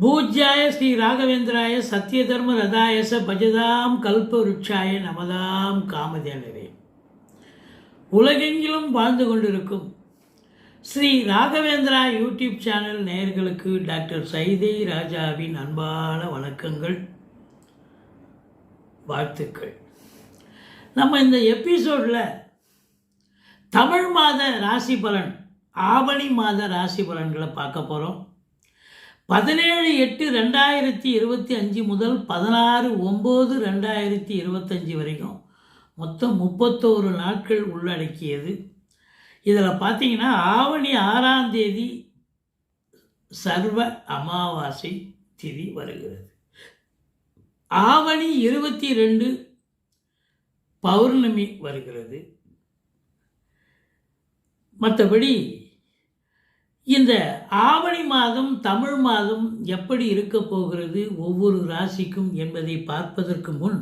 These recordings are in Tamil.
பூஜ்யாய ஸ்ரீ ராகவேந்திராய சத்திய தர்ம ரதாயச பஜதாம் கல்ப கல்பவருட்சாய நமதாம் காமதேனரே உலகெங்கிலும் வாழ்ந்து கொண்டிருக்கும் ஸ்ரீ ராகவேந்திரா யூடியூப் சேனல் நேயர்களுக்கு டாக்டர் சைதை ராஜாவின் அன்பான வணக்கங்கள் வாழ்த்துக்கள். நம்ம இந்த எபிசோடில் தமிழ் மாத ராசி பலன் ஆவணி மாத ராசி பலன்களை பார்க்க போகிறோம் பதினேழு எட்டு ரெண்டாயிரத்தி இருபத்தி அஞ்சு முதல் பதினாறு ஒம்பது ரெண்டாயிரத்தி இருபத்தஞ்சி வரைக்கும் மொத்தம் முப்பத்தோரு நாட்கள் உள்ளடக்கியது. இதில் பார்த்தீங்கன்னா ஆவணி ஆறாம் தேதி சர்வ அமாவாசை திதி வருகிறது. ஆவணி இருபத்தி ரெண்டு பௌர்ணமி வருகிறது. மற்றபடி இந்த ஆவணி மாதம் தமிழ் மாதம் எப்படி இருக்க போகிறது ஒவ்வொரு ராசிக்கும் என்பதை பார்ப்பதற்கு முன்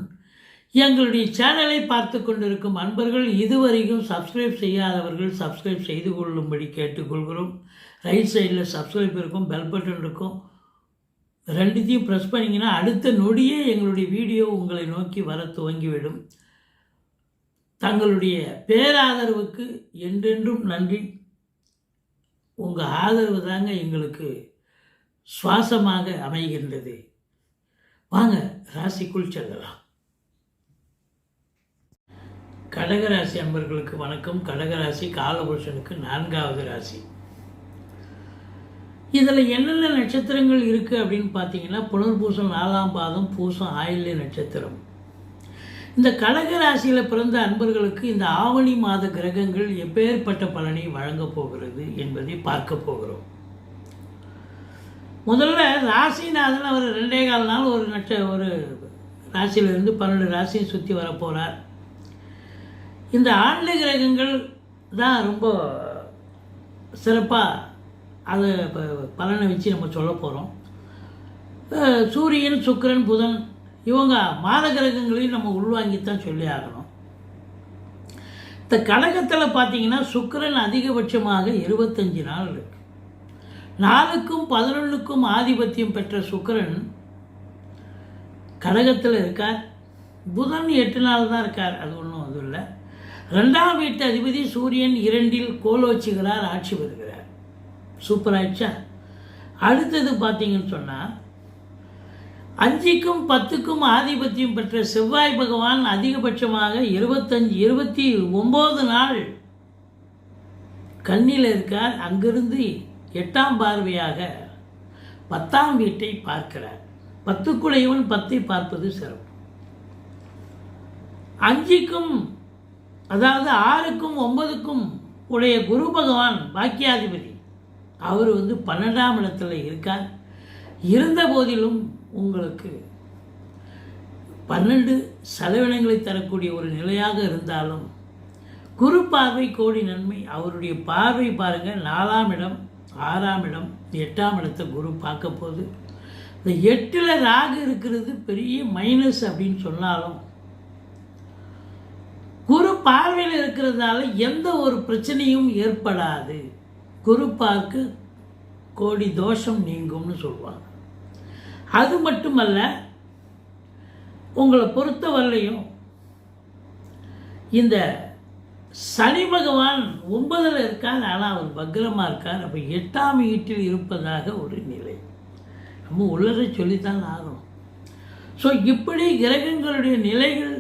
எங்களுடைய சேனலை பார்த்து கொண்டிருக்கும் அன்பர்கள் இதுவரைக்கும் சப்ஸ்கிரைப் செய்யாதவர்கள் சப்ஸ்கிரைப் செய்து கொள்ளும்படி கேட்டுக்கொள்கிறோம். ரைட் சைடில் சப்ஸ்கிரைப் இருக்கும் பெல் பட்டன் இருக்கும். ரெண்டுத்தையும் ப்ரெஸ் பண்ணிங்கன்னா அடுத்த நொடியே எங்களுடைய வீடியோ உங்களை நோக்கி வர துவங்கிவிடும். தங்களுடைய பேராதரவுக்கு என்றென்றும் நன்றி. உங்கள் ஆதரவு தாங்க எங்களுக்கு சுவாசமாக அமைகின்றது. வாங்க ராசிக்குள் செல்லலாம். கடகராசி அன்பர்களுக்கு வணக்கம். கடகராசி காலபுருஷனுக்கு நான்காவது ராசி. இதில் என்னென்ன நட்சத்திரங்கள் இருக்குது அப்படின்னு பார்த்தீங்கன்னா புனர்பூசம் நாலாம் பாதம் பூசம் ஆயில்ய நட்சத்திரம். இந்த கடக ராசியில் பிறந்த அன்பர்களுக்கு இந்த ஆவணி மாத கிரகங்கள் எப்பேற்பட்ட பலனை வழங்கப் போகிறது என்பதை பார்க்க போகிறோம். முதல்ல ராசிநாதன் அவர் ரெண்டே கால் நாள் ஒரு நட்ச ஒரு ராசியிலிருந்து பன்னெண்டு ராசியை சுற்றி வரப்போகிறார் இந்த ஆண்டு கிரகங்கள் தான் ரொம்ப சிறப்பாக அதை ப- பலனை வச்சு நம்ம சொல்ல போகிறோம் சூரியன் சுக்கிரன் புதன் இவங்க மாத கிரகங்களையும் நம்ம உள்வாங்கித்தான் சொல்லி ஆகணும். இந்த கடகத்தில் பார்த்தீங்கன்னா சுக்கிரன் அதிகபட்சமாக இருபத்தஞ்சு நாள் இருக்கு. நாலுக்கும் பதினொன்றுக்கும் ஆதிபத்தியம் பெற்ற சுக்கிரன் கடகத்தில் இருக்கார். புதன் எட்டு நாள் தான் இருக்கார் அது ஒன்றும் அது இல்லை. ரெண்டாம் வீட்டு அதிபதி சூரியன் இரண்டில் கோலோச்சுகிறார் ஆட்சி பெறுகிறார். சூப்பர் ஆயிடுச்சா அடுத்தது பார்த்தீங்கன்னு சொன்னால் அஞ்சுக்கும் பத்துக்கும் ஆதிபத்தியம் பெற்ற செவ்வாய் பகவான் அதிகபட்சமாக இருபத்தஞ்சு இருபத்தி ஒம்பது நாள் கண்ணில் இருக்கார். அங்கிருந்து எட்டாம் பார்வையாக பத்தாம் வீட்டை பார்க்கிறார். பத்துக்குடையவன் பத்தை பார்ப்பது சிறப்பு. அஞ்சுக்கும் அதாவது ஆறுக்கும் ஒன்பதுக்கும் உடைய குரு பகவான் பாக்கியாதிபதி. அவர் வந்து பன்னெண்டாம் இடத்தில் இருக்கார். இருந்த போதிலும் உங்களுக்கு பன்னெண்டு செலவினங்களை தரக்கூடிய ஒரு நிலையாக இருந்தாலும் குரு பார்வை கோடி நன்மை அவருடைய பார்வை பாருங்கள் நாலாம் இடம் ஆறாம் இடம் எட்டாம் இடத்தை குரு பார்க்க போகுது. இந்த எட்டில் ராகு இருக்கிறது பெரிய மைனஸ் அப்படின்னு சொன்னாலும் குரு பார்வையில் இருக்கிறதால எந்த ஒரு பிரச்சனையும் ஏற்படாது. குரு பார்க்க கோடி தோஷம் நீங்கும்னு சொல்லுவாங்க. அது மட்டுமல்ல உங்களை பொறுத்தவரையிலையும் இந்த சனி பகவான் ஒன்பதில் இருக்கார் ஆனால் அவர் பக்ரமாக இருக்கார். அப்போ எட்டாம் வீட்டில் இருப்பதாக ஒரு நிலை. நம்ம உள்ளதை சொல்லித்தான் ஆகணும். ஸோ இப்படி கிரகங்களுடைய நிலைகள்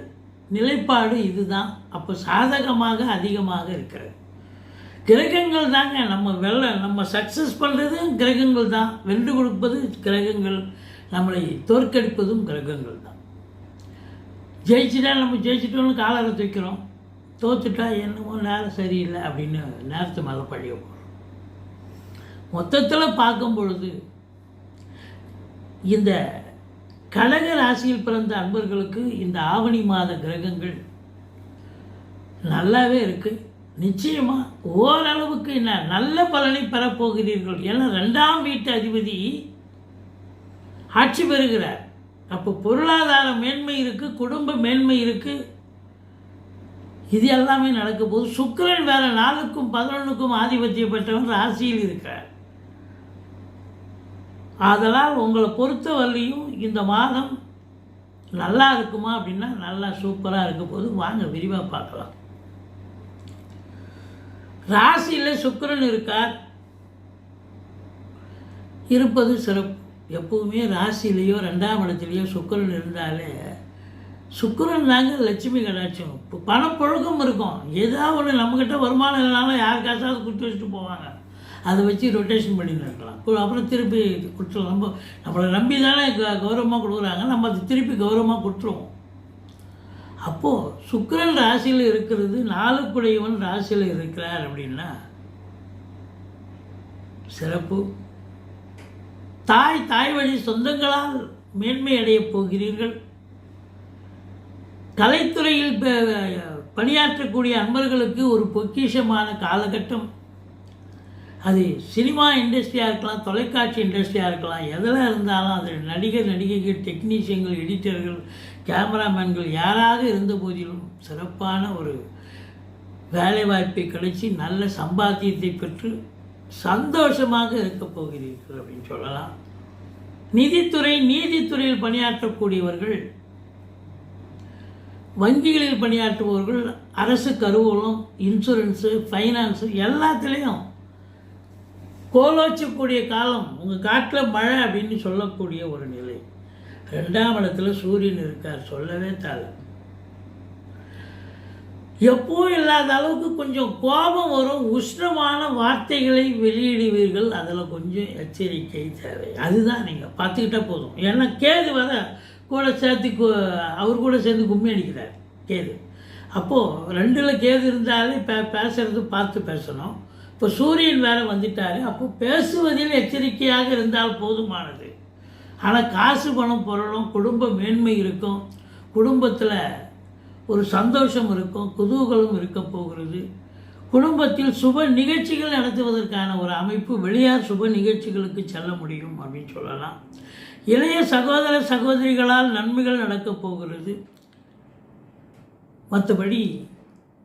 நிலைப்பாடு இதுதான். அப்போ சாதகமாக அதிகமாக இருக்கிறது. கிரகங்கள் தாங்க நம்ம வெள்ள நம்ம சக்ஸஸ் பண்ணுறது கிரகங்கள் தான். வென்று கொடுப்பது கிரகங்கள். நம்மளை தோற்கடிப்பதும் கிரகங்கள் தான். ஜெயிச்சுட்டா நம்ம ஜெயிச்சிட்டோம்னு காலரை தூக்கிறோம். தோத்துட்டா என்னமோ நேரம் சரியில்லை அப்படின்னு நேரத்தை மேலே பழிய போகிறோம் மொத்தத்தில் பார்க்கும் பொழுது இந்த கழக ராசியில் பிறந்த அன்பர்களுக்கு இந்த ஆவணி மாத கிரகங்கள் நல்லாவே இருக்குது நிச்சயமாக ஓரளவுக்கு என்ன நல்ல பலனை பெறப்போகிறீர்கள். ஏன்னா ரெண்டாம் வீட்டு அதிபதி ஆட்சி பெறுகிறார். அப்போ பொருளாதார மேன்மை இருக்குது குடும்ப மேன்மை இருக்குது இது எல்லாமே நடக்க போது சுக்கிரன் வேறு நாளுக்கும் பதினொன்றுக்கும் ஆதிபத்தியம் பெற்றவன் ராசியில் இருக்கிறார். அதனால் உங்களை பொறுத்தவரையும் இந்த மாதம் நல்லா இருக்குமா அப்படின்னா நல்லா சூப்பராக இருக்க போது வாங்க விரிவாக பார்க்கலாம். ராசியில் சுக்கரன் இருக்கார். இருப்பது சிறப்பு. எப்பவுமே ராசிலேயோ ரெண்டாம் இடத்துலையோ சுக்கிரன் இருந்தாலே சுக்கரன் தாங்க லட்சுமி கடாட்சம். இப்போ பணப்பழக்கம் இருக்கும். ஏதாவது ஒன்று நம்மக்கிட்ட வருமானம் இல்லைனாலும் யார் காசாவது கொடுத்து வச்சுட்டு போவாங்க. அதை வச்சு ரொட்டேஷன் பண்ணிட்டு இருக்கலாம் அப்புறம் திருப்பி கொடுத்துருவோம் நம்ம நம்மளை நம்பி தானே கௌரவமாக கொடுக்குறாங்க. நம்ம அதை திருப்பி கௌரவமாக கொடுத்துருவோம். அப்போது சுக்கரன் ராசியில் இருக்கிறது நாளுக்குடையவன் ராசியில் இருக்கிறார் அப்படின்னா சிறப்பு. தாய் தாய் வழி சொந்தங்களால் மேன்மை அடையப் போகிறீர்கள். கலைத்துறையில் பணியாற்றக்கூடிய அன்பர்களுக்கு ஒரு பொக்கிஷமான காலகட்டம். அது சினிமா இண்டஸ்ட்ரியாக இருக்கலாம் தொலைக்காட்சி இண்டஸ்ட்ரியாக இருக்கலாம் எதில் இருந்தாலும் அது நடிகர் நடிகைகள் டெக்னீஷியன்கள் எடிட்டர்கள் கேமராமேன்கள் யாராக இருந்த போதிலும் சிறப்பான ஒரு வேலைவாய்ப்பை கிடைச்சி நல்ல சம்பாத்தியத்தை பெற்று சந்தோஷமாக இருக்கப் போகிறீர்கள் அப்படின்னு சொல்லலாம். நிதித்துறை நீதித்துறையில் பணியாற்றக்கூடியவர்கள் வங்கிகளில் பணியாற்றுபவர்கள் அரசு கருவூலம் இன்சூரன்ஸு ஃபைனான்ஸு எல்லாத்துலேயும் கோலோச்சக்கூடிய காலம் உங்கள் காட்டில் மழை அப்படின்னு சொல்லக்கூடிய ஒரு நிலை. ரெண்டாம் இடத்துல சூரியன் இருக்கார் சொல்லவே தேவை எப்போ இல்லாத அளவுக்கு கொஞ்சம் கோபம் வரும் உஷ்ணமான வார்த்தைகளை வெளியிடுவீர்கள். அதில் கொஞ்சம் எச்சரிக்கை தேவை. அதுதான் நீங்கள் பார்த்துக்கிட்டே போதும். ஏன்னா கேது வர கூட சேர்த்து அவர் கூட சேர்ந்து கும்மி அடிக்கிறார் கேது. அப்போது ரெண்டில் கேது இருந்தாலே பே பேசுறது பார்த்து பேசணும். இப்போ சூரியன் வேற வந்துட்டார் அப்போ பேசுவதில் எச்சரிக்கையாக இருந்தால் போதுமானது. ஆனால் காசு பணம் பொருளும் குடும்ப மேன்மை இருக்கும். குடும்பத்தில் ஒரு சந்தோஷம் இருக்கும் குதூகலம் இருக்க போகிறது. குடும்பத்தில் சுப நிகழ்ச்சிகள் நடத்துவதற்கான ஒரு அமைப்பு வெளியார் சுப நிகழ்ச்சிகளுக்கு செல்ல முடியும் அப்படின்னு சொல்லலாம். இளைய சகோதர சகோதரிகளால் நன்மைகள் நடக்கப் போகிறது. மற்றபடி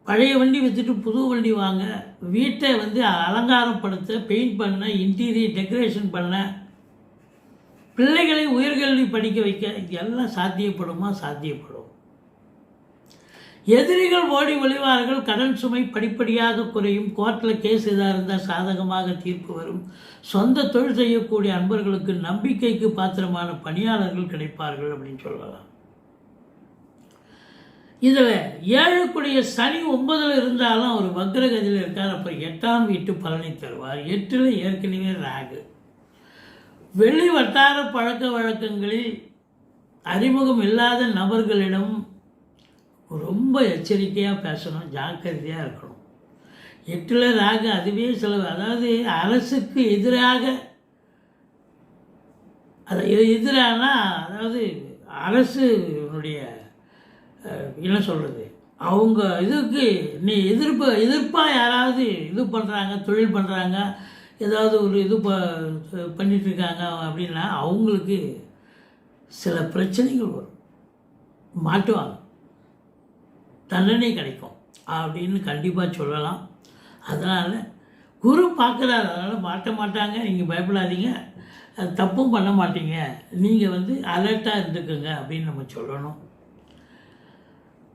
பழைய வண்டி விற்றுட்டு புது வண்டி வாங்க வீட்டை வந்து அலங்காரப்படுத்த பெயிண்ட் பண்ண இன்டீரியர் டெக்கரேஷன் பண்ண பிள்ளைகளை உயர்கல்வி படிக்க வைக்க இது எல்லாம் சாத்தியப்படுமா? சாத்தியப்படும். எதிரிகள் ஓடி ஒளிவார்கள் கடன் சுமை படிப்படியாக குறையும். கோர்ட்டில் கேஸ் எதாக இருந்தால் சாதகமாக தீர்ப்பு வரும். சொந்த தொழில் செய்யக்கூடிய அன்பர்களுக்கு நம்பிக்கைக்கு பாத்திரமான பணியாளர்கள் கிடைப்பார்கள் அப்படின்னு சொல்லலாம். இதில் ஏழுக்குடைய சனி ஒன்பதில் இருந்தாலும் அவர் வக்ரகதியில் இருக்கார். அப்போ எட்டாம் வீட்டு பலனை தருவார். எட்டில் ஏற்கனவே ராகு. வெளி வட்டார பழக்க வழக்கங்களில் அறிமுகம் இல்லாத நபர்களிடம் ரொம்ப எச்சரிக்கையாக பேசணும் ஜாக்கிரதையாக இருக்கணும். எட்டில் ராகு அதுவே செலவு. அதாவது அரசுக்கு எதிராக அது எதிரானா அதாவது அரசுனுடைய அஹ், என்ன சொல்கிறது அவங்க இதுக்கு நீ எதிர்ப்பு எதிர்ப்பாக யாராவது இது பண்ணுறாங்க தொழில் பண்ணுறாங்க ஏதாவது ஒரு இது ப பண்ணிட்டு இருக்காங்க அப்படின்னா அவங்களுக்கு சில பிரச்சனைகள் வரும். மாட்டுவாங்க. தண்டனை கிடைக்கும். அப்படின்னு கண்டிப்பாக சொல்லலாம். அதனால் குரு பார்க்குறாரு. அதனால் மாட்ட மாட்டாங்க. நீங்கள் பயப்படாதீங்க. அது தப்பும் பண்ண மாட்டீங்க. நீங்கள் வந்து அலர்ட்டாக இருந்துக்குங்க அப்படின்னு நம்ம சொல்லணும்.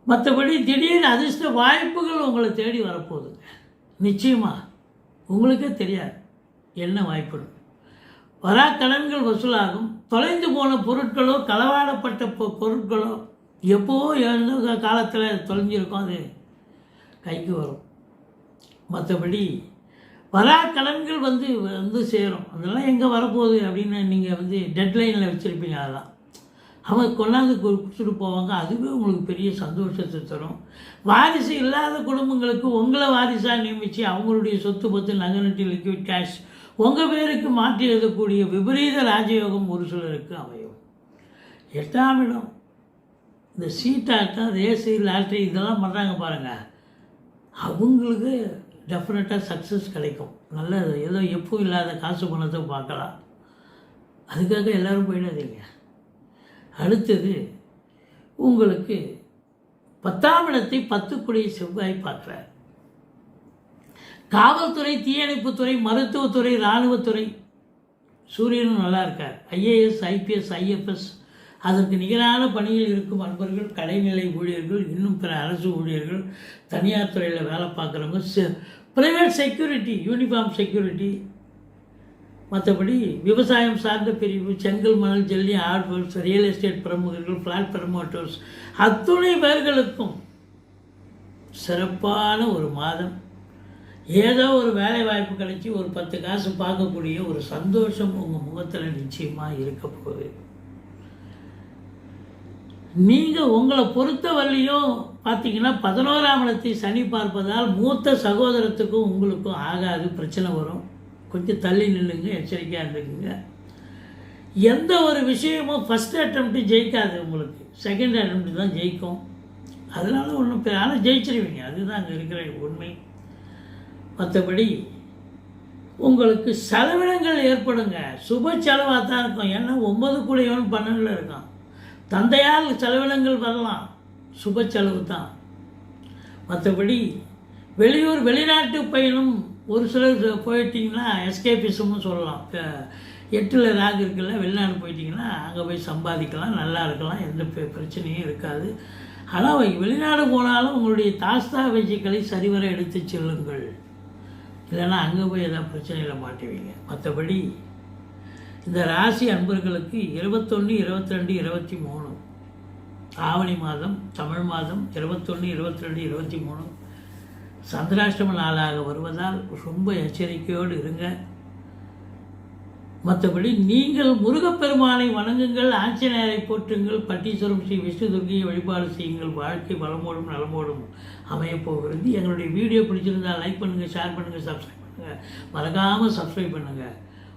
மற்றபடி திடீர் அதிர்ஷ்ட வாய்ப்புகள் உங்களை தேடி வரப்போகுதுங்க. நிச்சயமாக உங்களுக்கே தெரியாது என்ன வாய்ப்புன்னு. வரா கடன்கள் வசூலாகும். தொலைந்து போன பொருட்களோ களவாடப்பட்ட பொ- பொருட்களோ எப்போ எழுந்த காலத்தில் தொலைஞ்சிருக்கும் அது? கைக்கு வரும். மற்றபடி வரா கடன்கள் வந்து வந்து சேரும். அதெல்லாம் எங்கே வரப்போகுது அப்படின்னு நீங்கள் வந்து டெட்லைனில் வச்சுருப்பீங்க அதெல்லாம். அவங்க கொண்டாந்து கொடுத்துட்டு போவாங்க. அதுவே உங்களுக்கு பெரிய சந்தோஷத்தை தரும். வாரிசு இல்லாத குடும்பங்களுக்கு உங்களை வாரிசாக நியமித்து அவங்களுடைய சொத்து பத்து நகை லிக்விட் கேஷ் உங்கள் பேருக்கு மாற்றி எழுதக்கூடிய விபரீத ராஜயோகம் ஒரு சிலருக்கு அமையும். எட்டாம் இடம். இந்த சீட்டாட்டம் ரேஸு லாட்ரி இதெல்லாம் பண்ணுறாங்க பாருங்கள் அவங்களுக்கு டெஃபினட்டாக சக்ஸஸ் கிடைக்கும். நல்ல ஏதோ எப்போ இல்லாத காசு பணத்தை பார்க்கலாம். அதுக்காக எல்லோரும் போயிடாதீங்க. அடுத்தது உங்களுக்கு பத்தாம் இடத்தை பத்துக்குடிய செவ்வாய் பார்க்குறார். காவல்துறை தீயணைப்புத்துறை மருத்துவத்துறை இராணுவத்துறை சூரியனும் நல்லா இருக்கார். ஐஏஎஸ் ஐபிஎஸ் ஐஎஃப்எஸ் அதற்கு நிகரான பணியில் இருக்கும் அன்பர்கள் கடைநிலை ஊழியர்கள் இன்னும் பிற அரசு ஊழியர்கள் தனியார் துறையில் வேலை பார்க்குறவங்க ப்ரைவேட் செக்யூரிட்டி யூனிஃபார்ம் செக்யூரிட்டி மற்றபடி விவசாயம் சார்ந்த பிரிவு செங்கல் மணல் ஜல்லி ஆர்வர்ஸ் ரியல் எஸ்டேட் பிரமுகர்கள் ஃப்ளாட் ப்ரமோட்டர்ஸ் அத்துணை பேர்களுக்கும் சிறப்பான ஒரு மாதம். ஏதோ ஒரு வேலை வாய்ப்பு கிடைச்சி ஒரு பத்து காசு பார்க்கக்கூடிய ஒரு சந்தோஷம் உங்கள் முகத்தில் நிச்சயமாக இருக்க போகுது. நீங்கள் உங்களை பொறுத்தவரையிலையும் பார்த்தீங்கன்னா பதினோராம் இடத்தை சனி பார்ப்பதால் மூத்த சகோதரத்துக்கும் உங்களுக்கும் ஆகாது பிரச்சனை வரும். கொஞ்சம் தள்ளி நில்லுங்க எச்சரிக்கையாக இருந்துக்குங்க. எந்த ஒரு விஷயமும் ஃபஸ்ட் அட்டம்ப்ட்டு ஜெயிக்காது உங்களுக்கு. செகண்ட் அட்டம்ப்ட்டு தான் ஜெயிக்கும். அதனால ஒன்றும் ஆனால் ஜெயிச்சிருவீங்க. அதுதான் அங்கே இருக்கிற உண்மை. மற்றபடி உங்களுக்கு செலவினங்கள் ஏற்படுங்க. சுப செலவாக தான் இருக்கும். ஏன்னா ஒன்பது கூடையவன் பன்னெண்டில் இருக்கான். தந்தையால் செலவினங்கள் வரலாம். சுப செலவு தான். மற்றபடி வெளியூர் வெளிநாட்டு பயணம் ஒரு சிலர் போயிட்டீங்கன்னா எஸ்கேபிசம்னு சொல்லலாம். இப்போ எட்டில் ராகு இருக்குல்ல வெளிநாடு போயிட்டீங்கன்னா அங்கே போய் சம்பாதிக்கலாம் நல்லா இருக்கலாம் எந்த பிரச்சனையும் இருக்காது. ஆனால் வெளிநாடு போனாலும் உங்களுடைய தாஸ்தா வச்சுக்களை சரிவர எடுத்து செல்லுங்கள். இல்லைன்னா அங்கே போய் எதாவது பிரச்சனையில் மாட்டுவீங்க. மற்றபடி இந்த ராசி அன்பர்களுக்கு இருபத்தொன்று இருபத்தி ரெண்டு இருபத்தி மூணு ஆவணி மாதம் தமிழ் மாதம் இருபத்தொன்று இருபத்தி ரெண்டு இருபத்தி மூணு சந்திராஷ்டம நாளாக வருவதால் ரொம்ப எச்சரிக்கையோடு இருங்க. மற்றபடி நீங்கள் முருகப்பெருமானை வணங்குங்கள் ஆஞ்சநேயரை போற்றுங்கள் பட்டீஸ்வரம் ஸ்ரீ விஷ்ணு துர்கியை வழிபாடு செய்யுங்கள் வாழ்க்கை வளமோடும் நலமோடும் அமையப்போகிறது எங்களுடைய வீடியோ பிடிச்சிருந்தா லைக் பண்ணுங்கள் ஷேர் பண்ணுங்கள் சப்ஸ்கிரைப் பண்ணுங்கள் மறக்காமல் சப்ஸ்கிரைப் பண்ணுங்கள்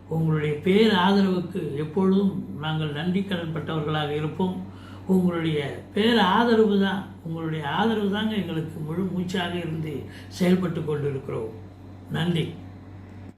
உங்களுடைய பேர் ஆதரவுக்கு எப்பொழுதும் நாங்கள் நன்றி கடன்பட்டவர்களாக இருப்போம். உங்களுடைய பேர் ஆதரவு தான் உங்களுடைய ஆதரவு தாங்க எங்களுக்கு முழு மூச்சாக இருந்து செயல்பட்டு கொண்டிருக்கிறோம். நன்றி.